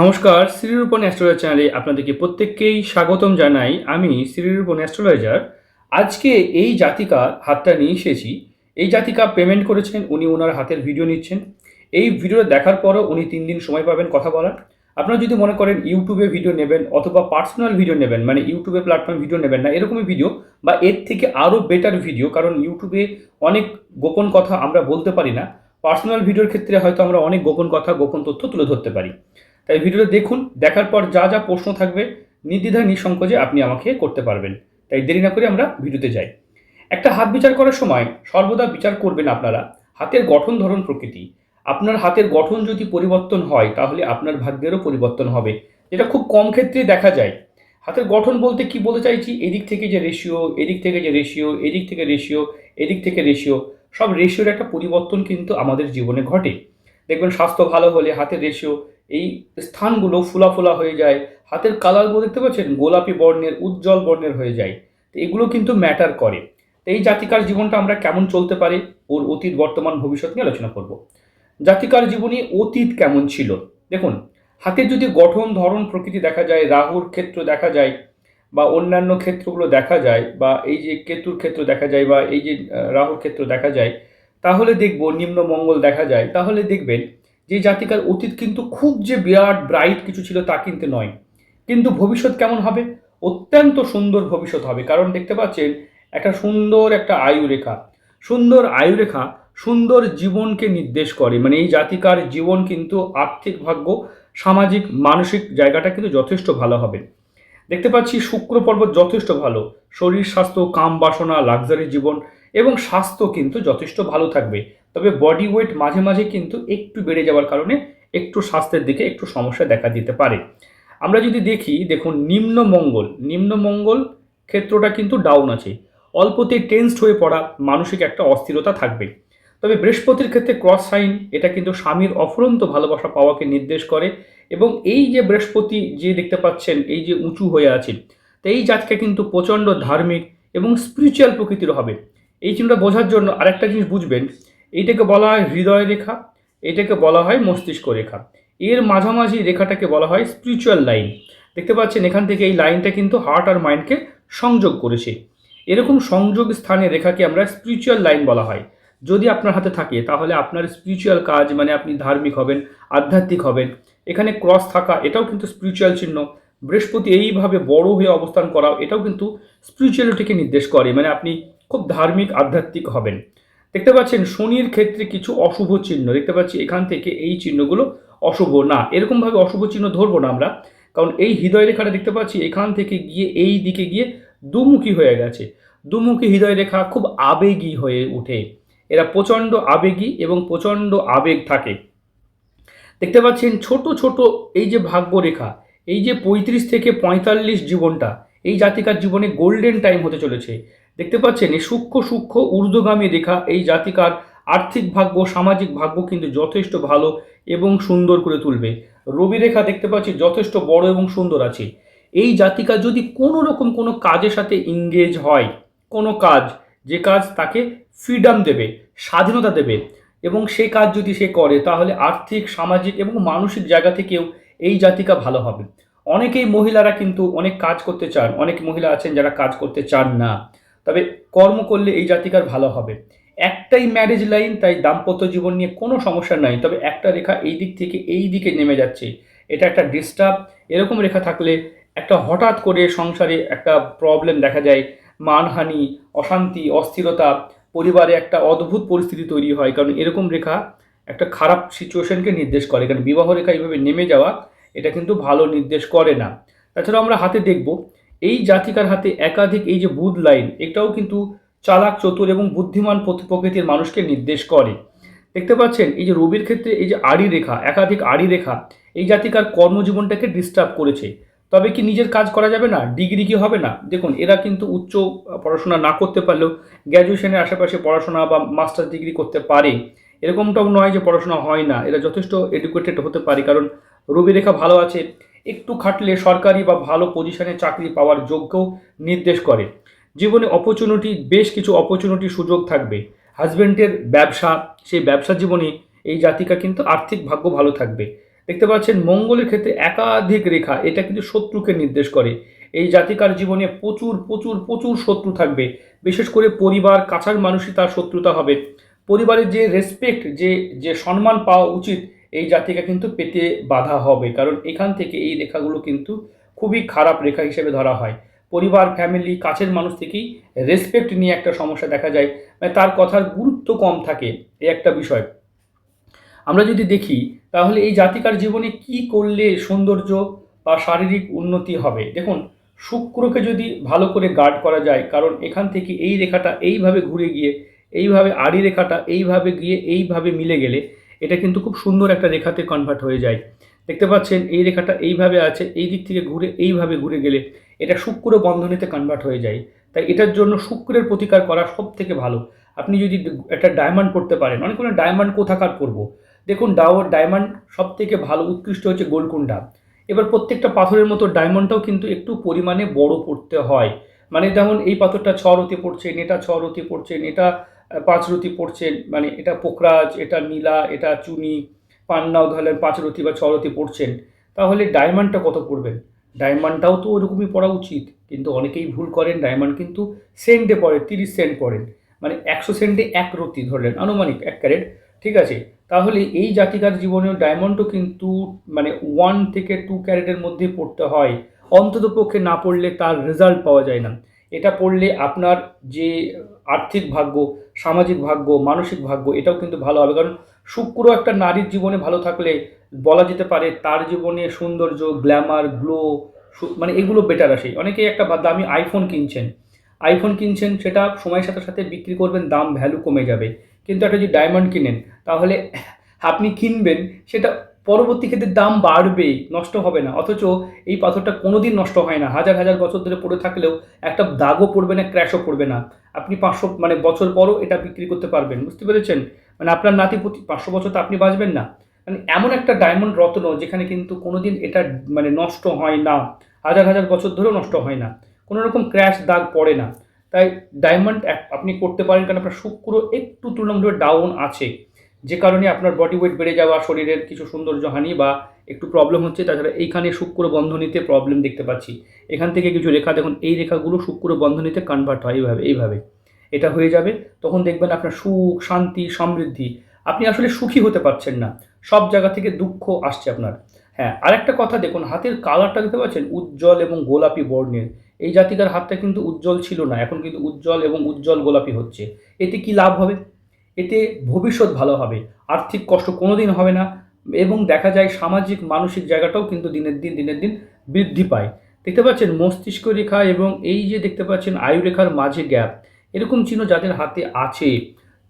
নমস্কার শ্রীরূপন অ্যাস্ট্রোলজার চ্যানেলে আপনাদেরকে প্রত্যেককেই স্বাগতম জানাই। আমি শ্রীরূপন অ্যাস্ট্রোলজার আজকে এই জাতিকা হাতটা নিয়ে এসেছি। এই জাতিকা পেমেন্ট করেছেন, উনি ওনার হাতের ভিডিও নিচ্ছেন। এই ভিডিওটা দেখার পরও উনি তিন দিন সময় পাবেন কথা বলার। আপনারা যদি মনে করেন ইউটিউবে ভিডিও নেবেন অথবা পার্সোনাল ভিডিও নেবেন মানে ইউটিউবে প্ল্যাটফর্ম ভিডিও নেবেন না, এরকমই ভিডিও বা এর থেকে আরও বেটার ভিডিও কারণ ইউটিউবে অনেক গোপন কথা আমরা বলতে পারি না। পার্সোনাল ভিডিওর ক্ষেত্রে হয়তো আমরা অনেক গোপন কথা, গোপন তথ্য তুলে ধরতে পারি। তাই ভিডিওটা দেখুন, দেখার পর যা যা প্রশ্ন থাকবে, নির্দ্বিধায়, নিঃসংকোচে আপনি আমাকে করতে পারবেন। তাই দেরি না করে আমরা ভিডিওতে যাই। একটা হাত বিচার করার সময় সর্বদা বিচার করবেন আপনারা, হাতের গঠন ধরন প্রকৃতি। আপনার হাতের গঠন যদি পরিবর্তন হয়, তাহলে আপনার ভাগ্যেরও পরিবর্তন হবে, যেটা খুব কম ক্ষেত্রে দেখা যায়। হাতের গঠন বলতে কি বলতে চাইছি? এদিক থেকে যে রেশিও এদিক থেকে যে রেশিও এদিক থেকে রেশিও এদিক থেকে রেশিও সব রেশিওর একটা পরিবর্তন কিন্তু আমাদের জীবনে ঘটে। দেখবেন স্বাস্থ্য ভালো হলে হাতের রেশিও এই স্থানগুলো ফুলা ফুলা হয়ে যায়। হাতের কালারগুলো দেখতে পাচ্ছেন? গোলাপি বর্ণের, উজ্জ্বল বর্ণের হয়ে যায়। তো এগুলো কিন্তু ম্যাটার করে। তো এই জাতিকার জীবনটা আমরা কেমন চলতে পারি? ওর অতীত, বর্তমান, ভবিষ্যৎ নিয়ে আলোচনা করব। জাতিকার জীবনে অতীত কেমন ছিল? দেখুন হাতের যদি গঠন, ধরন, প্রকৃতি দেখা যায়, রাহুর ক্ষেত্র দেখা যায়, বা অন্যান্য ক্ষেত্রগুলো দেখা যায়, বা এই যে কেতুর ক্ষেত্র দেখা যায়, বা এই যে রাহুর ক্ষেত্র দেখা যায়, তাহলে দেখব নিম্ন মঙ্গল দেখা যায়। তাহলে দেখবেন যে জাতিকার অতীত কিন্তু খুব যে বিরাট ব্রাইট কিছু ছিল তা কিন্তু নয়। কিন্তু ভবিষ্যৎ কেমন হবে? অত্যন্ত সুন্দর ভবিষ্যৎ হবে। কারণ দেখতে পাচ্ছেন, একটা সুন্দর একটা আয়ু রেখা সুন্দর আয়ু রেখা সুন্দর জীবনকে নির্দেশ করে। মানে এই জাতিকার জীবন কিন্তু আর্থিক ভাগ্য, সামাজিক, মানসিক জায়গাটা কিন্তু যথেষ্ট ভালো হবে। দেখতে পাচ্ছি শুক্র পর্বত যথেষ্ট ভালো। শরীর স্বাস্থ্য, কাম বাসনা লাক্সারি জীবন এবং স্বাস্থ্য কিন্তু যথেষ্ট ভালো থাকবে। তবে বডি ওয়েট মাঝে মাঝে কিন্তু একটু বেড়ে যাওয়ার কারণে একটু স্বাস্থ্যের দিকে একটু সমস্যা দেখা দিতে পারে। আমরা যদি দেখি, দেখুন, নিম্ন মঙ্গল। নিম্ন মঙ্গল ক্ষেত্রটা কিন্তু ডাউন আছে। অল্পতেই টেন্সড হয়ে পড়া মানসিক একটা অস্থিরতা থাকবে। তবে বৃহস্পতির ক্ষেত্রে ক্রস সাইন এটা কিন্তু স্বামীর অফুরন্ত ভালোবাসা পাওয়াকে নির্দেশ করে এবং এই যে বৃহস্পতি যে দেখতে পাচ্ছেন, এই যে উঁচু হয়ে আছে তো এই জাতকে কিন্তু প্রচণ্ড ধার্মিক এবং স্পিরিচুয়াল প্রকৃতির হবে। এই চিন্তা বোঝার জন্য আরেকটা জিনিস বুঝবেন এইটাকে বলা হয় হৃদয় রেখা, এটাকে বলা হয় মস্তিষ্ক রেখা। এর মাঝামাঝি রেখাটাকে বলা হয় স্পিরিচুয়াল লাইন দেখতে পাচ্ছেন, এখান থেকে এই লাইনটা কিন্তু হার্ট আর মাইন্ডকে সংযোগ করেছে। এরকম সংযোগ স্থানে রেখাকে আমরা স্পিরিচুয়াল লাইন বলা হয়। যদি আপনার হাতে থাকে, তাহলে আপনার স্পিরিচুয়াল কাজ মানে আপনি ধার্মিক হবেন, আধ্যাত্মিক হবেন। এখানে ক্রস থাকা, এটাও কিন্তু স্পিরিচুয়াল চিহ্ন। বৃহস্পতি এইভাবে বড় হয়ে অবস্থান করা এটাও কিন্তু স্পিরিচুয়ালিটিকে নির্দেশ করে। মানে আপনি খুব ধার্মিক, আধ্যাত্মিক হবেন। দেখতে পাচ্ছেন শনির ক্ষেত্রে কিছু অশুভ চিহ্ন। দেখতে পাচ্ছি এখান থেকে এই চিহ্নগুলো অশুভ না। এরকমভাবে অশুভ চিহ্ন ধরবো না আমরা, কারণ এই হৃদয় রেখাটা দেখতে পাচ্ছি এখান থেকে গিয়ে এই দিকে গিয়ে দুমুখী হয়ে গেছে। দুমুখী হৃদয় রেখা খুব আবেগী হয়ে ওঠে। এরা প্রচণ্ড আবেগী এবং প্রচণ্ড আবেগ থাকে। দেখতে পাচ্ছেন ছোট ছোট এই যে ভাগ্য রেখা এই যে পঁয়ত্রিশ থেকে পঁয়তাল্লিশ জীবনটা, এই জাতিকার জীবনে গোল্ডেন টাইম হতে চলেছে। দেখতে পাচ্ছেন এই সূক্ষ্ম সূক্ষ্ম, ঊর্ধ্বগামী রেখা, এই জাতিকার আর্থিক ভাগ্য, সামাজিক ভাগ্য কিন্তু যথেষ্ট ভালো এবং সুন্দর করে তুলবে। রবি রেখা দেখতে পাচ্ছি যথেষ্ট বড় এবং সুন্দর আছে। এই জাতিকা যদি কোনো রকম কোনো কাজের সাথে ইংগেজ হয়, কোনো কাজ, যে কাজ তাকে ফ্রিডম দেবে, স্বাধীনতা দেবে, এবং সে কাজ যদি সে করে, তাহলে আর্থিক, সামাজিক এবং মানসিক জায়গা থেকেও এই জাতিকা ভালো হবে। অনেকেই মহিলারা কিন্তু অনেক কাজ করতে চান, অনেক মহিলা আছেন যারা কাজ করতে চান না। তবে কর্ম করলে এই জাতিকার ভালো হবে। একটাই ম্যারেজ লাইন তাই দাম্পত্য জীবন নিয়ে কোনো সমস্যা নাই। তবে একটা রেখা এই দিক থেকে এই দিকে নেমে যাচ্ছে। এটা একটা ডিস্টার্ব এরকম রেখা থাকলে একটা হঠাৎ করে সংসারে একটা প্রবলেম দেখা যায়। মানহানি, অশান্তি, অস্থিরতা, পরিবারে একটা অদ্ভুত পরিস্থিতি তৈরি হয়। কারণ এরকম রেখা একটা খারাপ সিচুয়েশনকে নির্দেশ করে। কারণ বিবাহ রেখা এইভাবে নেমে যাওয়া, এটা কিন্তু ভালো নির্দেশ করে না। তাছাড়া আমরা হাতে দেখব এই জাতিকার হাতে একাধিক এই যে বুধ লাইন, এটাও কিন্তু চালাক, চতুর এবং বুদ্ধিমান প্রকৃতির মানুষকে নির্দেশ করে। দেখতে পাচ্ছেন, এই যে রবির ক্ষেত্রে এই যে আড়ি রেখা, একাধিক আড়ি রেখা, এই জাতিকার কর্মজীবনটাকে ডিস্টার্ব করেছে। তবে কি নিজের কাজ করা যাবে না? ডিগ্রি কি হবে না? দেখুন, এরা কিন্তু উচ্চ পড়াশোনা না করতে পারলেও গ্র্যাজুয়েশনের আশেপাশে পড়াশোনা বা মাস্টার ডিগ্রি করতে পারে। এরকমটাও নয় যে পড়াশোনা হয় না। এরা যথেষ্ট এডুকেটেড হতে পারে। কারণ রবি রেখা ভালো আছে একটু খাটলে সরকারি বা ভালো পজিশনে চাকরি পাওয়ার যোগ্য নির্দেশ করে। জীবনে অপরচুনিটি বেশ কিছু অপরচুনিটি সুযোগ থাকবে। হাজব্যান্ডের ব্যবসা, সেই ব্যবসা জীবনে এই জাতিকা কিন্তু আর্থিক ভাগ্য ভালো থাকবে। দেখতে পাচ্ছেন, মঙ্গলের ক্ষেত্রে একাধিক রেখা, এটা কিন্তু শত্রুকে নির্দেশ করে। এই জাতিকার জীবনে প্রচুর প্রচুর প্রচুর শত্রু থাকবে। বিশেষ করে পরিবার, কাছার মানুষই তার শত্রুতা হবে। পরিবারের যে রেসপেক্ট যে যে সম্মান পাওয়া উচিত এই জাতিকা কিন্তু পেতে বাধা হবে। কারণ এখান থেকে এই রেখাগুলো কিন্তু খুবই খারাপ রেখা হিসেবে ধরা হয়। পরিবার ফ্যামিলি কাছের মানুষ থেকেই রেসপেক্ট নিয়ে একটা সমস্যা দেখা যায়। মানে তার কথার গুরুত্ব কম থাকে এই একটা বিষয়। আমরা যদি দেখি, তাহলে এই জাতিকার জীবনে কি করলে সৌন্দর্য বা শারীরিক উন্নতি হবে? দেখুন, শুক্রকে যদি ভালো করে গার্ড করা যায়, কারণ এখান থেকে এই রেখাটা এইভাবে ঘুরে গিয়ে, এইভাবে আড়ি রেখাটা এইভাবে গিয়ে, এইভাবে মিলে গেলে এটা কিন্তু খুব সুন্দর একটা রেখাতে কনভার্ট হয়ে যায়। দেখতে পাচ্ছেন, এই রেখাটা এইভাবে আছে, এই দিক থেকে ঘুরে এইভাবে ঘুরে গেলে এটা শুক্র বন্ধনীতে কনভার্ট হয়ে যায়। তাই এটার জন্য শুক্রের প্রতিকার করা সব থেকে ভালো। আপনি যদি একটা ডায়মন্ড করতে পারেন, অনেক কোনো ডায়মন্ড কোথাকার করব দেখুন, ডাও ডায়মন্ড সব থেকে ভালো, উৎকৃষ্ট হচ্ছে গোলকুন্ডা এবার প্রত্যেকটা পাথরের মতো ডায়মন্ডটাও কিন্তু একটু পরিমাণে বড় পড়তে হয়। মানে যেমন এই পাথরটা ছ রতি পড়ছে, নেটা ছ রতি পড়ছে এটা পাঁচ রতি পড়ছে মানে এটা পোখরাজ এটা নীলা, এটা চুনি, পান্নাও ধরলেন পাঁচ রতি বা ছ রতি পড়ছেন, তাহলে ডায়মন্ডটা কত পড়বেন? ডায়মন্ডটাও তো ওরকমই পড়া উচিত, কিন্তু অনেকেই ভুল করেন, ডায়মন্ড কিন্তু সেন্টে পড়ে, তিরিশ সেন্ট পড়েন মানে একশো সেন্টে এক রতি ধরলেন, আনুমানিক এক ক্যারেট, ঠিক আছে? তাহলে এই জাতিকার জীবনেও ডায়মন্ডও কিন্তু মানে ওয়ান থেকে টু ক্যারেটের মধ্যে পড়তে হয়, অন্তত পক্ষে না পড়লে তার রেজাল্ট পাওয়া যায় না, এটা পড়লে আপনার যে আর্থিক ভাগ্য সামাজিক ভাগ্য, মানসিক ভাগ্য, এটাও কিন্তু ভালো হবে। কারণ শুক্র একটা নারীর জীবনে ভালো থাকলে বলা যেতে পারে তার জীবনে সৌন্দর্য গ্ল্যামার গ্লো মানে এগুলো বেটার আসে। অনেকেই একটা দামি আইফোন কিনছেন। আইফোন কিনছেন, সেটা সময়ের সাথে সাথে বিক্রি করবেন, দাম ভ্যালু কমে যাবে। কিন্তু একটা যদি ডায়মন্ড কিনেন, তাহলে আপনি কিনবেন, সেটা পরবর্তী ক্ষেত্রে দাম বাড়বে, নষ্ট হবে না। অথচ এই পাথরটা কোনো দিন নষ্ট হয় না। হাজার হাজার বছর ধরে পড়ে থাকলেও একটা দাগও পড়বে না, ক্র্যাশও পড়বে না। আপনি পাঁচশো মানে বছর পরও এটা বিক্রি করতে পারবেন, বুঝতে পেরেছেন? মানে আপনার নাতি প্রতি পাঁচশো বছর তো আপনি বাঁচবেন না। মানে এমন একটা ডায়মন্ড রত্ন যেখানে কিন্তু কোনো দিন এটা মানে নষ্ট হয় না। হাজার হাজার বছর ধরেও নষ্ট হয় না। কোনো রকম ক্র্যাশ দাগ পড়ে না। তাই ডায়মন্ড আপনি করতে পারেন, কারণ আপনার শুক্র একটু তুলনামূলক ডাউন আছে। কারণে আপনার বডি ওয়েট বেড়ে যাওয়া, শরীরের কিছু সৌন্দর্য হানি বা একটু প্রবলেম হচ্ছে, তাছাড়া এইখানে শুক্র বন্ধনীতে প্রবলেম দেখতে পাচ্ছি। এখান থেকে কিছু রেখা, দেখুন, এই রেখাগুলো শুক্র বন্ধনীতে কনভার্ট হয় এইভাবে এইভাবে। এটা হয়ে যাবে, তখন দেখবেন আপনার সুখ, শান্তি, সমৃদ্ধি। আপনি আসলে সুখী হতে পারছেন না। সব জায়গা থেকে দুঃখ আসছে আপনার। হ্যাঁ আরেকটা কথা, দেখুন, হাতের কালারটা দেখতে পাচ্ছেন? উজ্জ্বল এবং গোলাপি বর্ণের। এই জাতিকার হাতটা কিন্তু উজ্জ্বল ছিল না, এখন কিন্তু উজ্জ্বল এবং উজ্জ্বল গোলাপি হচ্ছে। এতে কি লাভ হবে? এতে ভবিষ্যৎ ভালো হবে। আর্থিক কষ্ট কোনো দিন হবে না এবং দেখা যায় সামাজিক, মানসিক জায়গাটাও কিন্তু দিনের দিন দিনের দিন বৃদ্ধি পায়। দেখতে পাচ্ছেন মস্তিষ্ক রেখা এবং এই যে দেখতে পাচ্ছেন আয়ু রেখার মাঝে গ্যাপ, এরকম চিহ্ন যাদের হাতে আছে,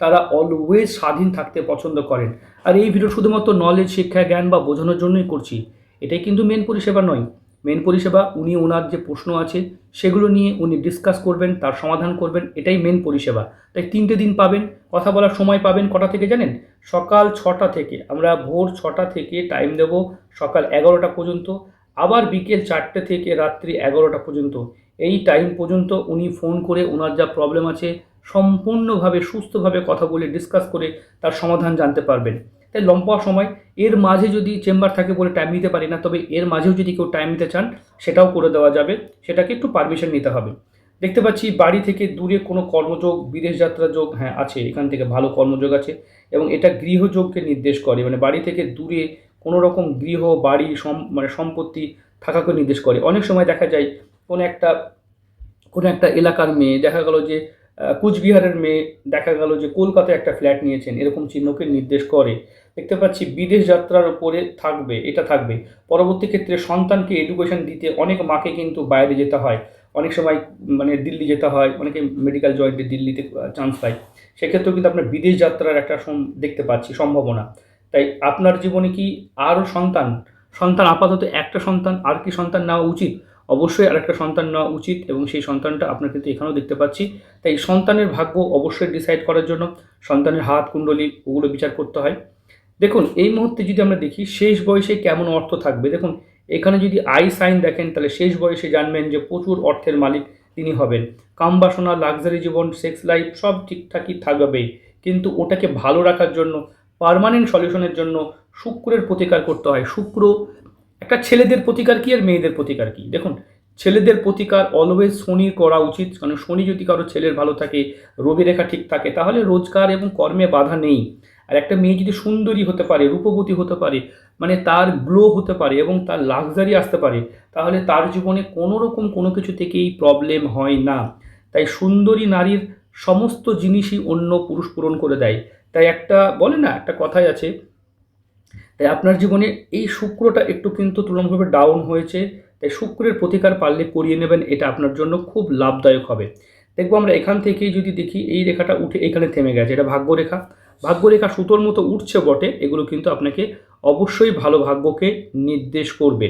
তারা অলওয়েজ স্বাধীন থাকতে পছন্দ করেন। আর এই ভিডিও শুধুমাত্র নলেজ শিক্ষা, জ্ঞান বা বোঝানোর জন্যই করছি। এটাই কিন্তু মেন পরিষেবা নয়। মেন পরিষেবা, উনি ওনার যে প্রশ্ন আছে, সেগুলো নিয়ে উনি ডিসকাস করবেন, তার সমাধান করবেন, এটাই মেন পরিষেবা। তাই তিনটে দিন পাবেন, কথা বলার সময় পাবেন, কটা থেকে জানেন? সকাল ছটা থেকে, আমরা ভোর ছটা থেকে টাইম দেব সকাল এগারোটা পর্যন্ত, আবার বিকেল চারটে থেকে রাত্রি এগারোটা পর্যন্ত। এই টাইম পর্যন্ত উনি ফোন করে ওনার যা প্রবলেম আছে, সম্পূর্ণভাবে সুস্থভাবে কথা বলে ডিসকাস করে তার সমাধান জানতে পারবেন। তাই লম্বা সময়, এর মাঝে যদি চেম্বার থাকে বলে টাইম নিতে পারি না, তবে এর মাঝেও যদি কেউ টাইম নিতে চান, সেটাও করে দেওয়া যাবে। সেটাকে একটু পারমিশন নিতে হবে। দেখতে পাচ্ছি বাড়ি থেকে দূরে কোনো কর্মযোগ, বিদেশ যাত্রা যোগ হ্যাঁ আছে, এখান থেকে ভালো কর্মযোগ আছে এবং এটা গৃহযোগকে নির্দেশ করে। মানে বাড়ি থেকে দূরে কোনো রকম গৃহ, বাড়ি, সম মানে সম্পত্তি থাকাকে নির্দেশ করে। অনেক সময় দেখা যায় কোনো একটা কোনো একটা এলাকার মেয়ে, দেখা গেল যে কুচবিহারের মেয়ে, দেখা গেল যে, কলকাতায় একটা ফ্ল্যাট নিয়েছেন, এরকম চিহ্নকে নির্দেশ করে। দেখতে পাচ্ছি বিদেশ যাত্রার উপরে থাকবে, এটা থাকবে। পরবর্তী ক্ষেত্রে সন্তানকে এডুকেশন দিতে অনেক মাকে কিন্তু বাইরে যেতে হয়। অনেক সময় মানে দিল্লি যেতে হয়, অনেকে মেডিকেল জয়েন্টে দিল্লিতে চান্স পায়। সেক্ষেত্রেও কিন্তু আপনার বিদেশ যাত্রার একটা দেখতে পাচ্ছি সম্ভাবনা। তাই আপনার জীবনে কি আরও সন্তান সন্তান আপাতত একটা সন্তান আর কি সন্তান নেওয়া উচিত? অবশ্যই আরেকটা সন্তান নেওয়া উচিত এবং সেই সন্তানটা আপনার কিন্তু এখানেও দেখতে পাচ্ছি। তাই সন্তানের ভাগ্য অবশ্যই ডিসাইড করার জন্য। সন্তানের হাত, কুণ্ডলী, ওগুলো বিচার করতে হয়। দেখুন, এই মুহূর্তে যদি আমরা দেখি, শেষ বয়সে কেমন অর্থ থাকবে? দেখুন, এখানে যদি আই সাইন দেখেন, তাহলে শেষ বয়সে জানবেন যে প্রচুর অর্থের মালিক তিনি হবেন। কাম বাসনা, লাক্সারি জীবন, সেক্স লাইফ, সব ঠিকঠাকই থাকবে। কিন্তু ওটাকে ভালো রাখার জন্য, পারমানেন্ট সলিউশনের জন্য শুক্রের প্রতিকার করতে হয়। শুক্র, একটা ছেলেদের প্রতিকার কী আর মেয়েদের প্রতিকার কী? দেখুন, ছেলেদের প্রতিকার অলওয়েজ শনি করা উচিত। কারণ শনি যদি কারও ছেলের ভালো থাকে রবি রেখা ঠিক থাকে, তাহলে রোজগার এবং কর্মে বাধা নেই। আর একটা মেয়ে যদি সুন্দরী হতে পারে, রূপবতী হতে পারে মানে তার গ্লো হতে পারে এবং তার লাক্সারি আসতে পারে, তাহলে তার জীবনে কোনো রকম কোনো কিছু থেকেই প্রবলেম হয় না। তাই সুন্দরী নারীর সমস্ত জিনিসই অন্য পুরুষ পূরণ করে দেয়। তাই একটা, বলে না, একটা কথাই আছে, তাই আপনার জীবনে এই শুক্রটা একটু কিন্তু তুলনামূলকভাবে ডাউন হয়েছে, তাই শুক্রের প্রতিকার পারলে করিয়ে নেবেন, এটা আপনার জন্য খুব লাভদায়ক হবে। দেখব আমরা এখান থেকেই যদি দেখি, এই রেখাটা উঠে এখানে থেমে গেছে, এটা ভাগ্যরেখা। ভাগ্যরেখা সুতোর মতো উঠছে বটে, এগুলো কিন্তু আপনাকে অবশ্যই ভালো ভাগ্যকে নির্দেশ করবে।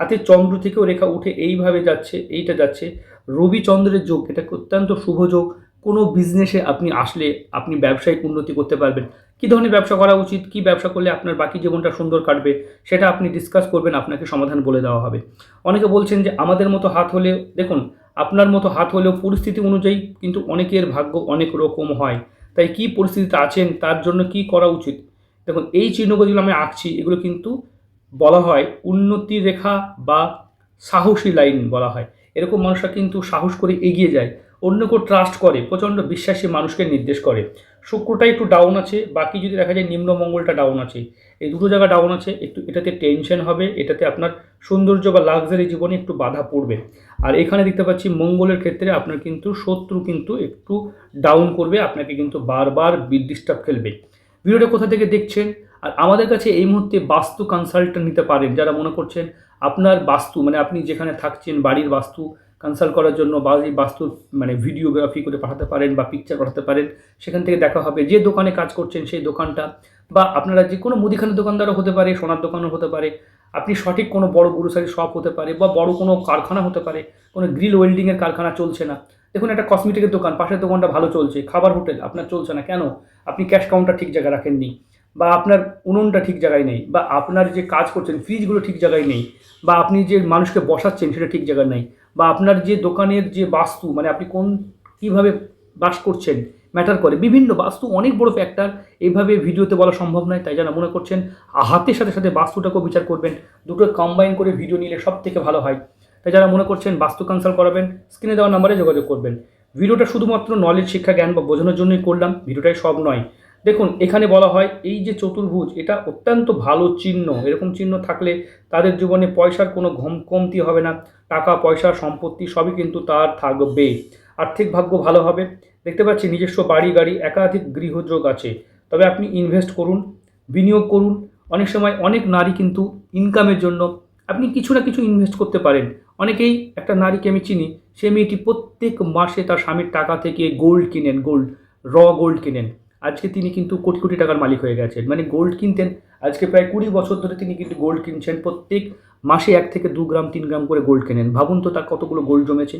হাতে চন্দ্র থেকেও রেখা উঠে এইভাবে যাচ্ছে, এইটা যাচ্ছে। রবি চন্দ্রের যোগ, এটা অত্যন্ত শুভ যোগ। কোনো বিজনেসে আপনি আসলে আপনি ব্যবসায়িক উন্নতি করতে পারবেন। কী ধরনের ব্যবসা করা উচিত? কী ব্যবসা করলে আপনার বাকি জীবনটা সুন্দর কাটবে? সেটা আপনি ডিসকাস করবেন, আপনাকে সমাধান বলে দেওয়া হবে। অনেকে বলছেন যে আমাদের মতো হাত হলে দেখুন, আপনার মতো হাত হলেও পরিস্থিতি অনুযায়ী কিন্তু অনেকের ভাগ্য অনেক রকম হয়। তাই কী পরিস্থিতিতে আছেন, তার জন্য কি করা উচিত? দেখুন, এই চিহ্নগুলো যেগুলো আমি আঁকছি, এগুলো কিন্তু বলা হয় উন্নতির রেখা বা সাহসী লাইন বলা হয়। এরকম মানুষরা কিন্তু সাহস করে এগিয়ে যায়। অন্যকে ট্রাস্ট করে, প্রচণ্ড বিশ্বাসী মানুষকে নির্দেশ করে। শুক্রটা একটু ডাউন আছে, বাকি যদি দেখা যায় নিম্নমঙ্গলটা ডাউন আছে। এই দুটো জায়গা ডাউন আছে, একটু এটাতে টেনশন হবে, এটাতে আপনার সৌন্দর্য বা লাক্সারি জীবনে একটু বাধা পড়বে। আর এখানে দেখতে পাচ্ছি মঙ্গলের ক্ষেত্রে আপনার কিন্তু শত্রু কিন্তু একটু ডাউন করবে, আপনাকে কিন্তু বারবার ডিস্টার্ব ফেলবে ভিডিওটা কোথা থেকে দেখছেন? আর আমাদের কাছে এই মুহূর্তে বাস্তু কনসাল্টেন্ট নিতে পারেন। যারা মনে করছেন আপনার বাস্তু মানে আপনি যেখানে থাকছেন, বাড়ির বাস্তু কনসাল্ট করার জন্য বা এই বাস্তুর মানে ভিডিওগ্রাফি করে পাঠাতে পারেন বা পিকচার পাঠাতে পারেন, সেখান থেকে দেখা হবে। যে দোকানে কাজ করছেন সেই দোকানটা, বা আপনারা যে কোনো মুদিখানার দোকানদারও হতে পারে, সোনার দোকানও হতে পারে আপনি সঠিক কোনো বড় গ্রোসারি শপ হতে পারে বা বড় কোনো কারখানা হতে পারে, কোনো গ্রিল ওয়েল্ডিংয়ের কারখানা চলছে না। দেখুন, একটা কসমেটিকের দোকান, পাশের দোকানটা ভালো চলছে, খাবার হোটেল আপনার চলছে না। কেন? আপনি ক্যাশ কাউন্টার ঠিক জায়গায় রাখেননি বা আপনার উনুনটা ঠিক জায়গায় নেই বা আপনার যে কাজ করছেন ফ্রিজগুলো ঠিক জায়গায় নেই বা আপনি যে মানুষকে বসাচ্ছেন, সেটা ঠিক জায়গায় নেই বা আপনার যে দোকানের যে বাস্তু মানে আপনি কোন, কীভাবে বাস করছেন ম্যাটার করে। বিভিন্ন বাস্তু, অনেক বড় ফ্যাক্টর এইভাবে ভিডিওতে বলা সম্ভব নয়, তাই যারা মনে করছেন হাতের সাথে সাথে বাস্তুটাকেও বিচার করবেন, দুটো কম্বাইন করে ভিডিও নিলে সব থেকে ভালো হয়। তাই যারা মনে করছেন, বাস্তু কনসাল্ট করাবেন স্ক্রিনে দেওয়া নাম্বারে যোগাযোগ করবেন। ভিডিওটা শুধুমাত্র নলেজ শিক্ষা, জ্ঞান বা বোঝানোর জন্যই করলাম ভিডিওটাই সব নয়। দেখুন, এখানে বলা হয়, এই যে চতুর্ভুজ, এটা অত্যন্ত ভালো চিহ্ন। এরকম চিহ্ন থাকলে তাদের জীবনে পয়সার কোনো ঘম কমতি হবে না। টাকা, পয়সা, সম্পত্তি সবই কিন্তু তার থাকবে। আর্থিক ভাগ্য ভালো হবে। দেখতে পাচ্ছি নিজস্ব বাড়ি, গাড়ি, একাধিক গৃহযোগ আছে। তবে আপনি ইনভেস্ট করুন, বিনিয়োগ করুন। অনেক সময় অনেক নারী কিন্তু ইনকামের জন্য আপনি কিছু না কিছু ইনভেস্ট করতে পারেন। অনেকেই একটা নারীকে আমি চিনি, সে মেয়েটি প্রত্যেক মাসে তার স্বামীর টাকা থেকে গোল্ড কিনেন গোল্ড র গোল্ড কিনেন। আজকে তিনি কিন্তু কোটি কোটি টাকার মালিক হয়ে গেছেন। মানে গোল্ড কিনতেন, আজকে প্রায় কুড়ি বছর ধরে তিনি কিন্তু গোল্ড কিনছেন। প্রত্যেক মাসে এক থেকে দু গ্রাম, তিন গ্রাম করে গোল্ড কেনেন। ভাবুন তো তার কতগুলো গোল্ড জমেছে।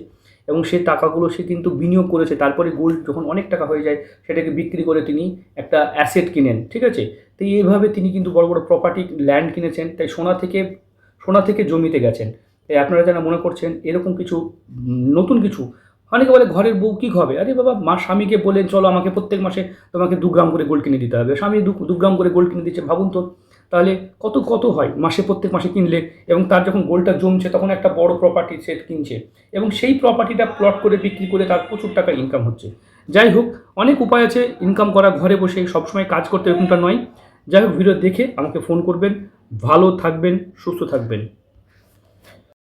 এবং সেই টাকাগুলো সে কিন্তু বিনিয়োগ করেছে। তারপরে গোল্ড যখন অনেক টাকা হয়ে যায়, সেটাকে বিক্রি করে তিনি একটা অ্যাসেট কিনেন, ঠিক আছে? তো এইভাবে তিনি কিন্তু বড় বড় প্রপার্টি ল্যান্ড কিনেছেন। তাই সোনা থেকে সোনা থেকে জমিতে গেছেন। তাই আপনারা যারা মনে করছেন এরকম কিছু, নতুন কিছু, অনেকে বলে ঘরের বউ কী হবে আরে বাবা, মা স্বামীকে বলে চলো আমাকে প্রত্যেক মাসে তোমাকে দু গ্রাম করে গোল্ড কিনে দিতে হবে। স্বামী দু গ্রাম করে গোল্ড কিনে দিচ্ছে, ভাবুন তো। তাহলে কত কত হয়? মাসে প্রত্যেক মাসে কিনলে এবং তার যখন গোলটা জমছে তখন একটা বড় প্রপার্টি সেট কিনছে এবং সেই প্রপার্টিটা প্লট করে বিক্রি করে তার প্রচুর টাকা ইনকাম হচ্ছে। যাই হোক, অনেক উপায় আছে ইনকাম করা ঘরে বসে সবসময় কাজ করতে এরকমটা নয়। যাই হোক, ভিডিও দেখে আমাকে ফোন করবেন। ভালো থাকবেন, সুস্থ থাকবেন।